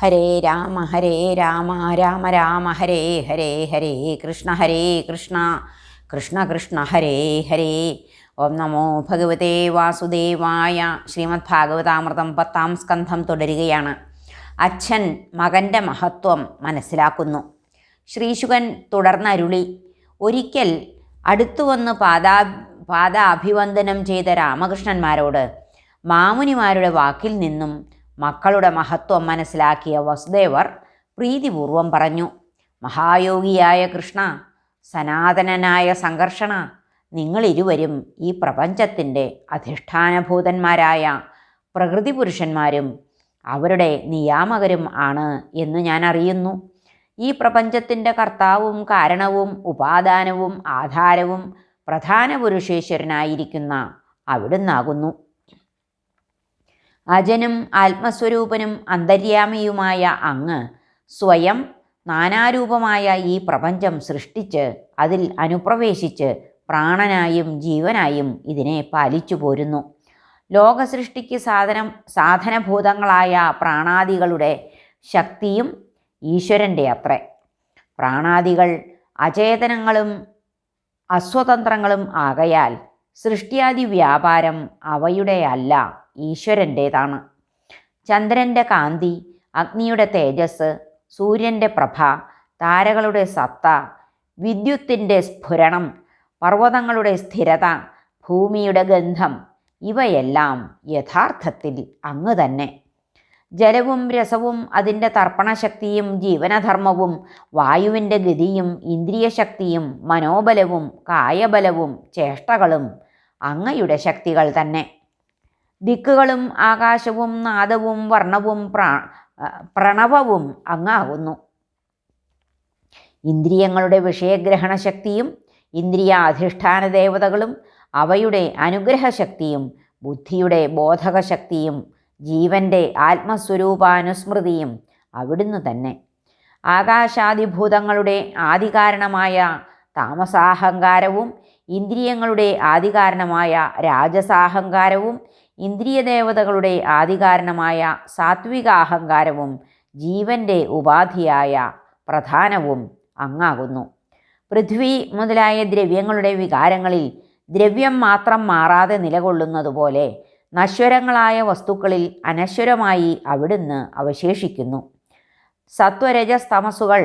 ഹരേ രാമ ഹരേ രാമ രാമ രാമ ഹരേ ഹരേ ഹരേ കൃഷ്ണ ഹരേ കൃഷ്ണ കൃഷ്ണ കൃഷ്ണ ഹരേ ഹരേ. ഓം നമോ ഭഗവതേ വാസുദേവായ ശ്രീമദ് ഭാഗവതാമൃതം പത്താം സ്കന്ധം തുടരുകയാണ്. അച്ഛൻ മകന്റെ മഹത്വം മനസ്സിലാക്കുന്നു. ശ്രീശുകൻ തുടർന്നരുളി. ഒരിക്കൽ അടുത്തു വന്ന് പാദാ പാദാഭിവന്ദനം ചെയ്ത രാമകൃഷ്ണന്മാരോട് മാമുനിമാരുടെ വാക്കിൽ നിന്നും മക്കളുടെ മഹത്വം മനസ്സിലാക്കിയ വസുദേവർ പ്രീതിപൂർവം പറഞ്ഞു മഹായോഗിയായ കൃഷ്ണ സനാതനനായ സംഘർഷണ നിങ്ങളിരുവരും ഈ പ്രപഞ്ചത്തിന്റെ അധിഷ്ഠാനഭൂതന്മാരായ പ്രകൃതി പുരുഷന്മാരും അവരുടെ നിയാമകരും ആണ് എന്ന് ഞാൻ അറിയുന്നു. ഈ പ്രപഞ്ചത്തിന്റെ കർത്താവും കാരണവും ഉപാദാനവും ആധാരവും പ്രധാന പുരുഷേശ്വരനായിരിക്കുന്ന അവിടുന്നാകുന്നു. അജനും ആത്മസ്വരൂപനും അന്തര്യാമിയുമായ അങ്ങ് സ്വയം നാനാരൂപമായ ഈ പ്രപഞ്ചം സൃഷ്ടിച്ച് അതിൽ അനുപ്രവേശിച്ച് പ്രാണനായും ജീവനായും ഇതിനെ പാലിച്ചു പോരുന്നു. ലോകസൃഷ്ടിക്ക് സാധനം സാധനഭൂതങ്ങളായ പ്രാണാദികളുടെ ശക്തിയും ഈശ്വരന്റെ അത്രേ. പ്രാണാദികൾ അചേതനങ്ങളും അസ്വതന്ത്രങ്ങളും ആകയാൽ സൃഷ്ടിയാദി വ്യാപാരം അവയുടെ അല്ല. ഈശ്വരന്റേതാണ്. ചന്ദ്രന്റെ കാന്തി അഗ്നിയുടെ തേജസ് സൂര്യന്റെ പ്രഭ താരകളുടെ സത്ത വിദ്യുത്തിന്റെ സ്ഫുരണം പർവതങ്ങളുടെ സ്ഥിരത ഭൂമിയുടെ ഗന്ധം ഇവയെല്ലാം യഥാർത്ഥത്തിൽ അങ്ങ് തന്നെ. ജലവും രസവും അതിന്റെ തർപ്പണശക്തിയും ജീവനധർമ്മവും വായുവിന്റെ ഗതിയും ഇന്ദ്രിയശക്തിയും മനോബലവും കായബലവും ചേഷ്ടകളും അങ്ങയുടെ ശക്തികൾ തന്നെ. ദിക്കുകളും ആകാശവും നാദവും വർണവും പ്രാ പ്രണവവും അങ്ങാകുന്നു. ഇന്ദ്രിയങ്ങളുടെ വിഷയഗ്രഹണ ശക്തിയും ഇന്ദ്രിയ അധിഷ്ഠാന ദേവതകളും അവയുടെ അനുഗ്രഹശക്തിയും ബുദ്ധിയുടെ ബോധകശക്തിയും ജീവന്റെ ആത്മസ്വരൂപാനുസ്മൃതിയും അവിടുന്ന് തന്നെ. ആകാശാദിഭൂതങ്ങളുടെ ആദികാരണമായ താമസാഹങ്കാരവും ഇന്ദ്രിയങ്ങളുടെ ആദികാരണമായ രാജസാഹങ്കാരവും ഇന്ദ്രിയദേവതകളുടെ ആദികാരണമായ സാത്വിക അഹങ്കാരവും ജീവന്റെ ഉപാധിയായ പ്രധാനവും അങ്ങാകുന്നു. പൃഥ്വി മുതലായ ദ്രവ്യങ്ങളുടെ വികാരങ്ങളിൽ ദ്രവ്യം മാത്രം മാറാതെ നിലകൊള്ളുന്നതുപോലെ നശ്വരങ്ങളായ വസ്തുക്കളിൽ അനശ്വരമായി അവിടുന്ന് അവശേഷിക്കുന്നു. സത്വരജസ് തമസുകൾ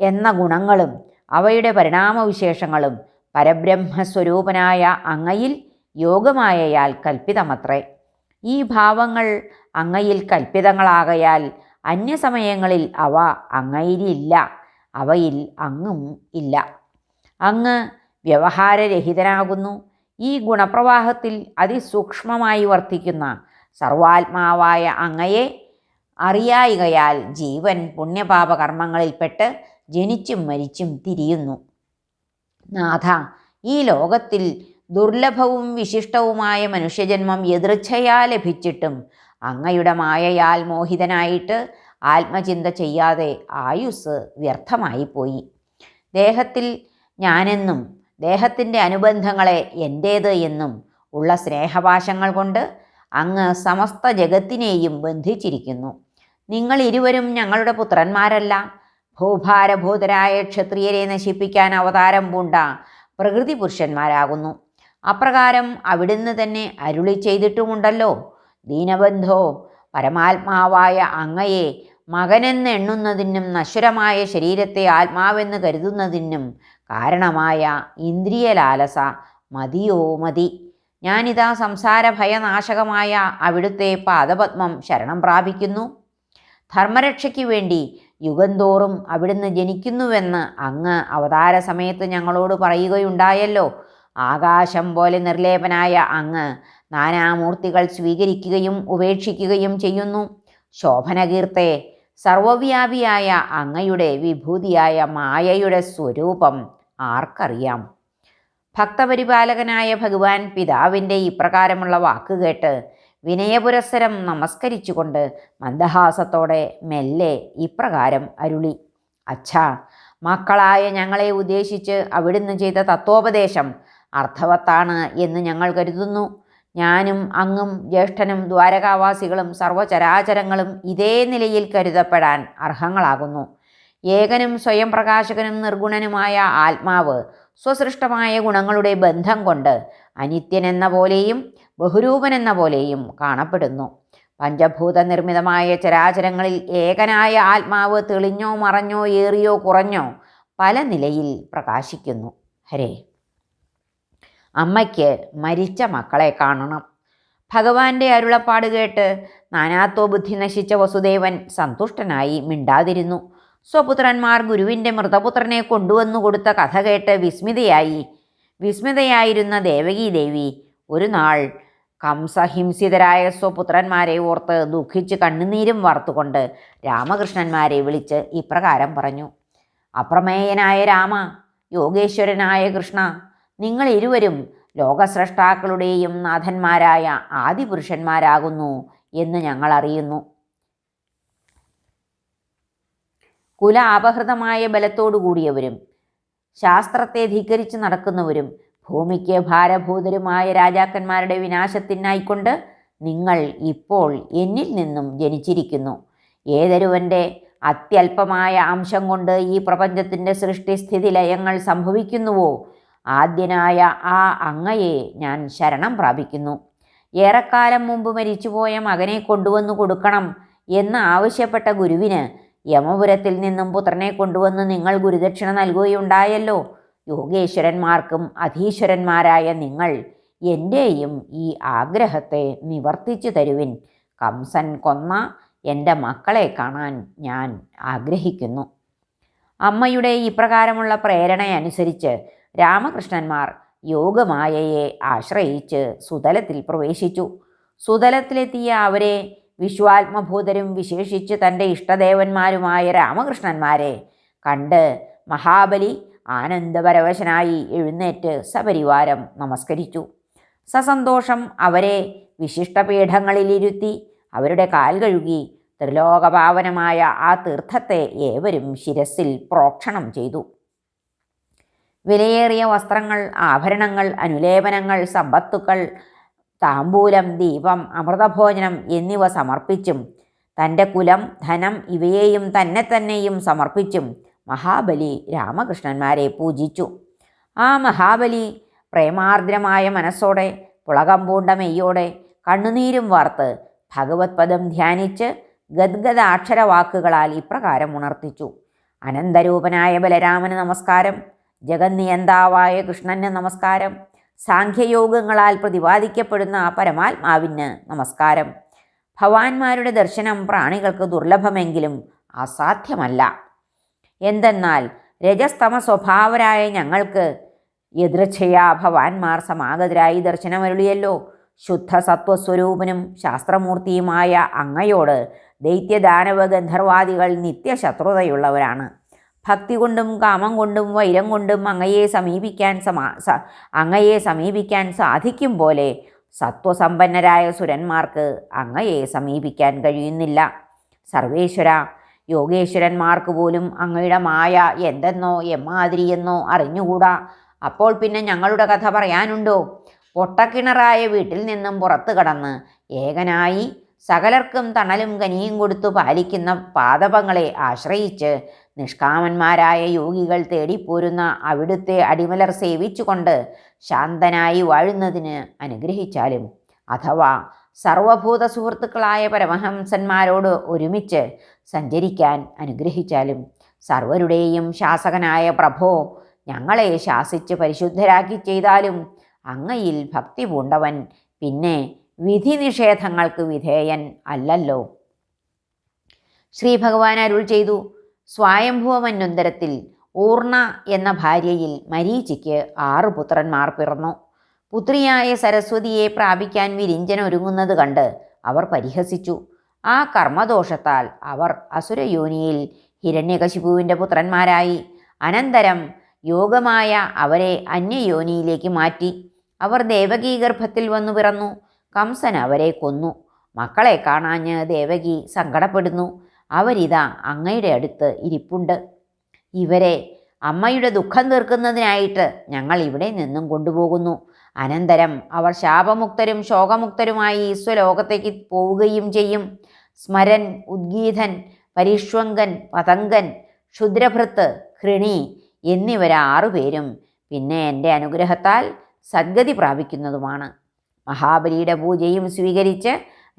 എന്ന ഗുണങ്ങളും അവയുടെ പരിണാമവിശേഷങ്ങളും പരബ്രഹ്മസ്വരൂപനായ അങ്ങയിൽ യോഗമായയാൽ കൽപ്പിതമത്രേ. ഈ ഭാവങ്ങൾ അങ്ങയിൽ കൽപ്പിതങ്ങളാകയാൽ അന്യസമയങ്ങളിൽ അവ അങ്ങയിലില്ല അവയിൽ അങ്ങും ഇല്ല. അങ്ങ് വ്യവഹാരരഹിതനാകുന്നു. ഈ ഗുണപ്രവാഹത്തിൽ അതിസൂക്ഷ്മമായി വർത്തിക്കുന്ന സർവാത്മാവായ അങ്ങയെ അറിയായികയാൽ ജീവൻ പുണ്യപാപ കർമ്മങ്ങളിൽപ്പെട്ട് ജനിച്ചും മരിച്ചും തിരിയുന്നു. നാഥ ഈ ലോകത്തിൽ ദുർലഭവും വിശിഷ്ടവുമായ മനുഷ്യജന്മം എതിർച്ഛയാ ലഭിച്ചിട്ടും അങ്ങയുടെ മായയാൽ മോഹിതനായിട്ട് ആത്മചിന്ത ചെയ്യാതെ ആയുസ് വ്യർത്ഥമായിപ്പോയി. ദേഹത്തിൽ ഞാനെന്നും ദേഹത്തിന്റെ അനുബന്ധങ്ങളെ എന്റേത് എന്നും ഉള്ള സ്നേഹപാശങ്ങൾ കൊണ്ട് അങ്ങ് സമസ്ത ജഗത്തിനെയും ബന്ധിച്ചിരിക്കുന്നു. നിങ്ങൾ ഇരുവരും ഞങ്ങളുടെ പുത്രന്മാരല്ല. ഭൂഭാരഭൂതരായ ക്ഷത്രിയരെ നശിപ്പിക്കാൻ അവതാരം പൂണ്ട പ്രകൃതി പുരുഷന്മാരാകുന്നു അപ്രകാരം അവിടുന്ന് തന്നെ അരുളി ചെയ്തിട്ടുമുണ്ടല്ലോ. ദീനബന്ധോ പരമാത്മാവായ അങ്ങയെ മകനെന്ന് എണ്ണുന്നതിനും നശ്വരമായ ശരീരത്തെ ആത്മാവെന്ന് കരുതുന്നതിനും കാരണമായ ഇന്ദ്രിയ ലാലസ മതിയോ മതി. ഞാനിതാ സംസാര ഭയനാശകമായ അവിടുത്തെ പാദപത്മം ശരണം പ്രാപിക്കുന്നു. ധർമ്മരക്ഷയ്ക്ക് വേണ്ടി യുഗന്തോറും അവിടുന്ന് ജനിക്കുന്നുവെന്ന് അങ്ങ് അവതാര സമയത്ത് ഞങ്ങളോട് പറയുകയുണ്ടായല്ലോ. ആകാശം പോലെ നിർലേപനായ അങ്ങ് നാനാമൂർത്തികൾ സ്വീകരിക്കുകയും ഉപേക്ഷിക്കുകയും ചെയ്യുന്നു. ശോഭനകീർത്തെ സർവവ്യാപിയായ അങ്ങയുടെ വിഭൂതിയായ മായയുടെ സ്വരൂപം ആർക്കറിയാം? ഭക്തപരിപാലകനായ ഭഗവാൻ പിതാവിന്റെ ഇപ്രകാരമുള്ള വാക്കുകേട്ട് വിനയപുരസ്സരം നമസ്കരിച്ചുകൊണ്ട് മന്ദഹാസത്തോടെ മെല്ലെ ഇപ്രകാരം അരുളി. അച്ഛ മക്കളായ ഞങ്ങളെ ഉദ്ദേശിച്ച് അവിടുന്ന് ചെയ്ത തത്വോപദേശം അർത്ഥവത്താണ് എന്ന് ഞങ്ങൾ കരുതുന്നു. ഞാനും അങ്ങും ജ്യേഷ്ഠനും ദ്വാരകാവാസികളും സർവചരാചരങ്ങളും ഇതേ നിലയിൽ കരുതപ്പെടാൻ അർഹങ്ങളാകുന്നു. ഏകനും സ്വയം പ്രകാശകനും നിർഗുണനുമായ ആത്മാവ് സ്വസൃഷ്ടമായ ഗുണങ്ങളുടെ ബന്ധം കൊണ്ട് അനിത്യനെന്ന പോലെയും ബഹുരൂപനെന്ന പോലെയും കാണപ്പെടുന്നു. പഞ്ചഭൂത നിർമ്മിതമായ ചരാചരങ്ങളിൽ ഏകനായ ആത്മാവ് തെളിഞ്ഞോ മറഞ്ഞോ ഏറിയോ കുറഞ്ഞോ പല നിലയിൽ പ്രകാശിക്കുന്നു. ഹരേ അമ്മയ്ക്ക് മരിച്ച മക്കളെ കാണണം. ഭഗവാന്റെ അരുളപ്പാട് കേട്ട് നാനാത്വ ബുദ്ധി നശിച്ച വസുദേവൻ സന്തുഷ്ടനായി മിണ്ടാതിരുന്നു. സ്വപുത്രന്മാർ ഗുരുവിന്റെ മൃതപുത്രനെ കൊണ്ടുവന്നു കൊടുത്ത കഥ കേട്ട് വിസ്മിതയായി. വിസ്മിതയായിരുന്ന ദേവകി ദേവി ഒരു നാൾ കംസഹിംസിതരായ സ്വപുത്രന്മാരെ ഓർത്ത് ദുഃഖിച്ച് കണ്ണുനീരും വാർത്തുകൊണ്ട് രാമകൃഷ്ണന്മാരെ വിളിച്ച് ഇപ്രകാരം പറഞ്ഞു. അപ്രമേയനായ രാമ യോഗേശ്വരനായ കൃഷ്ണ നിങ്ങൾ ഇരുവരും ലോകസ്രഷ്ടാക്കളുടെയും നാഥന്മാരായ ആദിപുരുഷന്മാരാകുന്നു എന്ന് ഞങ്ങൾ അറിയുന്നു കുല അപഹൃതമായ ബലത്തോടു കൂടിയവരും ശാസ്ത്രത്തെ ധിക്കരിച്ച് നടക്കുന്നവരും ഭൂമിക്ക് ഭാരഭൂതരുമായ രാജാക്കന്മാരുടെ വിനാശത്തിനായിക്കൊണ്ട് നിങ്ങൾ ഇപ്പോൾ എന്നിൽ നിന്നും ജനിച്ചിരിക്കുന്നു. ഏതൊരുവന്റെ അത്യല്പമായ അംശം കൊണ്ട് ഈ പ്രപഞ്ചത്തിന്റെ സൃഷ്ടിസ്ഥിതി ലയങ്ങൾ സംഭവിക്കുന്നുവോ? ആദ്യനായ ആ അങ്ങയെ ഞാൻ ശരണം പ്രാപിക്കുന്നു. ഏറെക്കാലം മുമ്പ് മരിച്ചുപോയ മകനെ കൊണ്ടുവന്നു കൊടുക്കണം എന്ന് ആവശ്യപ്പെട്ട ഗുരുവിന് യമപുരത്തിൽ നിന്നും പുത്രനെ കൊണ്ടുവന്ന് നിങ്ങൾ ഗുരുദക്ഷിണ നൽകുകയുണ്ടായല്ലോ. യോഗേശ്വരന്മാർക്കും അധീശ്വരന്മാരായ നിങ്ങൾ എന്റെയും ഈ ആഗ്രഹത്തെ നിവർത്തിച്ചു തരുവിൻ. കംസൻ കൊന്ന എന്റെ മക്കളെ കാണാൻ ഞാൻ ആഗ്രഹിക്കുന്നു. അമ്മയുടെ ഇപ്രകാരമുള്ള പ്രേരണയനുസരിച്ച് രാമകൃഷ്ണന്മാർ യോഗമായയെ ആശ്രയിച്ച് സുതലത്തിൽ പ്രവേശിച്ചു. സുതലത്തിലെത്തിയ അവരെ വിശ്വാത്മഭൂതരും വിശേഷിച്ച് തന്റെ ഇഷ്ടദേവന്മാരുമായ രാമകൃഷ്ണന്മാരെ കണ്ട് മഹാബലി ആനന്ദപരവശനായി എഴുന്നേറ്റ് സപരിവാരം നമസ്കരിച്ചു. സസന്തോഷം അവരെ വിശിഷ്ടപീഠങ്ങളിലിരുത്തി അവരുടെ കാൽ കഴുകി ത്രിലോകപാവനമായ ആ തീർത്ഥത്തെ ഏവരും ശിരസിൽ പ്രോക്ഷണം ചെയ്തു. വിലയേറിയ വസ്ത്രങ്ങൾ ആഭരണങ്ങൾ അനുലേപനങ്ങൾ സമ്പത്തുക്കൾ താമ്പൂലം ദീപം അമൃതഭോജനം എന്നിവ സമർപ്പിച്ചും തന്റെ കുലം ധനം ഇവയെയും തന്നെ തന്നെയും സമർപ്പിച്ചും മഹാബലി രാമകൃഷ്ണന്മാരെ പൂജിച്ചു. ആ മഹാബലി പ്രേമാർദ്രമായ മനസ്സോടെ പുളകം പൂണ്ട മെയ്യോടെ കണ്ണുനീരും വാർത്ത് ഭഗവത് പദം ധ്യാനിച്ച് ഗദ്ഗദ അക്ഷരവാക്കുകളാൽ ഇപ്രകാരം ഉണർത്തിച്ചു. അനന്തരൂപനായ ബലരാമന് നമസ്കാരം. ജഗന്നിയന്താവായ കൃഷ്ണന് നമസ്കാരം. സാഖ്യയോഗങ്ങളാൽ പ്രതിപാദിക്കപ്പെടുന്ന പരമാത്മാവിന് നമസ്കാരം. ഭവാന്മാരുടെ ദർശനം പ്രാണികൾക്ക് ദുർലഭമെങ്കിലും അസാധ്യമല്ല. എന്തെന്നാൽ രജസ്തമ സ്വഭാവരായ ഞങ്ങൾക്ക് എതിർച്ഛയാ ഭവാന്മാർ സമാഗതരായി ദർശനമരുളിയല്ലോ. ശുദ്ധ സത്വസ്വരൂപനും ശാസ്ത്രമൂർത്തിയുമായ അങ്ങയോട് ദൈത്യദാനവ ഗന്ധർവാദികൾ നിത്യശത്രുതയുള്ളവരാണ്. ഭക്തി കൊണ്ടും കാമം കൊണ്ടും വൈരം കൊണ്ടും അങ്ങയെ സമീപിക്കാൻ സമാ അങ്ങയെ സമീപിക്കാൻ സാധിക്കും പോലെ സത്വസമ്പന്നരായ സുരന്മാർക്ക് അങ്ങയെ സമീപിക്കാൻ കഴിയുന്നില്ല. സർവേശ്വര യോഗേശ്വരന്മാർക്ക് പോലും അങ്ങയുടെ മായ എന്തെന്നോ എമ്മാതിരിയെന്നോ അറിഞ്ഞുകൂടാ? അപ്പോൾ പിന്നെ ഞങ്ങളുടെ കഥ പറയാനുണ്ടോ? പൊട്ടക്കിണറായ വീട്ടിൽ നിന്നും പുറത്തു കടന്ന് ഏകനായി സകലർക്കും തണലും കനിയും കൊടുത്തു പാലിക്കുന്ന പാദപങ്ങളെ ആശ്രയിച്ച് നിഷ്കാമന്മാരായ യോഗികൾ തേടിപ്പോരുന്ന അവിടുത്തെ അടിമലർ സേവിച്ചുകൊണ്ട് ശാന്തനായി വാഴുന്നതിന് അനുഗ്രഹിച്ചാലും അഥവാ സർവഭൂത സുഹൃത്തുക്കളായ പരമഹംസന്മാരോട് ഒരുമിച്ച് സഞ്ചരിക്കാൻ അനുഗ്രഹിച്ചാലും സർവരുടെയും ശാസകനായ പ്രഭോ ഞങ്ങളെ ശാസിച്ച് പരിശുദ്ധരാക്കി ചെയ്താലും അങ്ങയിൽ ഭക്തി പൂണ്ടവൻ പിന്നെ വിധി നിഷേധങ്ങൾക്ക് വിധേയൻ അല്ലല്ലോ. ശ്രീ ഭഗവാൻ അരുൾ ചെയ്തു സ്വായംഭുവ മന്വന്തരത്തിൽ ഊർണ എന്ന ഭാര്യയിൽ മരീചിക്ക് ആറു പുത്രന്മാർ പിറന്നു. പുത്രിയായ സരസ്വതിയെ പ്രാപിക്കാൻ വിരിഞ്ചൻ ഒരുങ്ങുന്നത് കണ്ട് അവർ പരിഹസിച്ചു. ആ കർമ്മദോഷത്താൽ അവർ അസുരയോനിയിൽ ഹിരണ്യകശിപുവിന്റെ പുത്രന്മാരായി. അനന്തരം യോഗമായ അവരെ അന്യയോനിയിലേക്ക് മാറ്റി. അവർ ദേവകീ ഗർഭത്തിൽ വന്നു പിറന്നു. കംസൻ അവരെ കൊന്നു. മക്കളെ കാണാഞ്ഞ് ദേവകി സങ്കടപ്പെടുന്നു. അവരിതാ അങ്ങയുടെ അടുത്ത് ഇരിപ്പുണ്ട്. ഇവരെ അമ്മയുടെ ദുഃഖം തീർക്കുന്നതിനായിട്ട് ഞങ്ങൾ ഇവിടെ നിന്നും കൊണ്ടുപോകുന്നു. അനന്തരം അവർ ശാപമുക്തരും ശോകമുക്തരുമായി ഈശ്വലോകത്തേക്ക് പോവുകയും ചെയ്യും. സ്മരൻ ഉദ്ഗീതൻ പരിഷ്വങ്കൻ പതങ്കൻ ക്ഷുദ്രഭൃത്ത് കൃണി എന്നിവരാറുപേരും പിന്നെ എന്റെ അനുഗ്രഹത്താൽ സദ്ഗതി പ്രാപിക്കുന്നതുമാണ്. മഹാബലിയുടെ പൂജയും സ്വീകരിച്ച്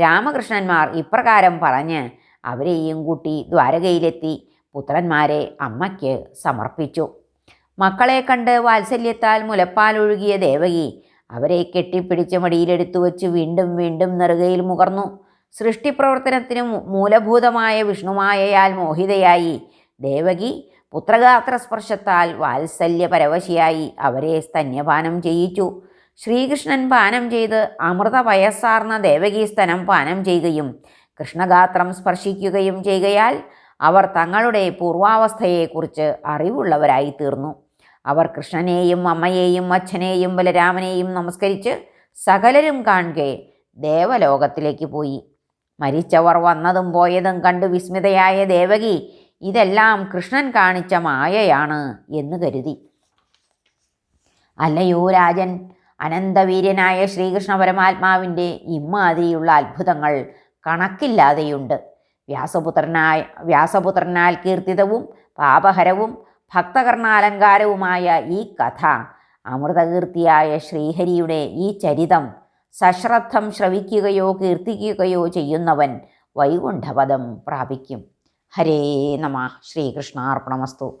രാമകൃഷ്ണന്മാർ ഇപ്രകാരം പറഞ്ഞ് അവരെയും കൂട്ടി ദ്വാരകയിലെത്തി പുത്രന്മാരെ അമ്മയ്ക്ക് സമർപ്പിച്ചു. മക്കളെ കണ്ട് വാത്സല്യത്താൽ മുലപ്പാൽ ഒഴുകിയ ദേവകി അവരെ കെട്ടിപ്പിടിച്ച് മടിയിലെടുത്തു വച്ച് വീണ്ടും വീണ്ടും നെറുകയിൽ മുകർന്നു. സൃഷ്ടിപ്രവർത്തനത്തിന് മൂലഭൂതമായ വിഷ്ണുമായയാൽ മോഹിതയായി ദേവകി പുത്രഗാത്രസ്പർശത്താൽ വാത്സല്യ പരവശിയായി അവരെ സ്തന്യപാനം ചെയ്യിച്ചു. ശ്രീകൃഷ്ണൻ പാനം ചെയ്ത് അമൃത വയസ്സാർന്ന ദേവകീസ്തനം പാനം ചെയ്യുകയും കൃഷ്ണഗാത്രം സ്പർശിക്കുകയും ചെയ്യുകയാൽ അവർ തങ്ങളുടെ പൂർവാവസ്ഥയെക്കുറിച്ച് അറിവുള്ളവരായി തീർന്നു അവർ കൃഷ്ണനെയും അമ്മയെയും അച്ഛനെയും ബലരാമനെയും നമസ്കരിച്ച് സകലരും കാണുകെ ദേവലോകത്തിലേക്ക് പോയി. മരിച്ചവർ വന്നതും പോയതും കണ്ട് വിസ്മിതയായ ദേവകി ഇതെല്ലാം കൃഷ്ണൻ കാണിച്ച മായയാണ് എന്ന് കരുതി. അല്ലയോ രാജൻ അനന്തവീര്യനായ ശ്രീകൃഷ്ണ പരമാത്മാവിന്റെ ഇമ്മാതിരിയുള്ള അത്ഭുതങ്ങൾ കണക്കില്ലാതെയുണ്ട്. വ്യാസപുത്രനായ വ്യാസപുത്രനാൽ കീർത്തിതവും പാപഹരവും ഭക്തകർണാലങ്കാരവുമായ ഈ കഥ അമൃതകീർത്തിയായ ശ്രീഹരിയുടെ ഈ ചരിതം സശ്രദ്ധം ശ്രവിക്കുകയോ കീർത്തിക്കുകയോ ചെയ്യുന്നവൻ വൈകുണ്ഠപദം പ്രാപിക്കും. ഹരേ നമ. ശ്രീകൃഷ്ണാർപ്പണമസ്തു.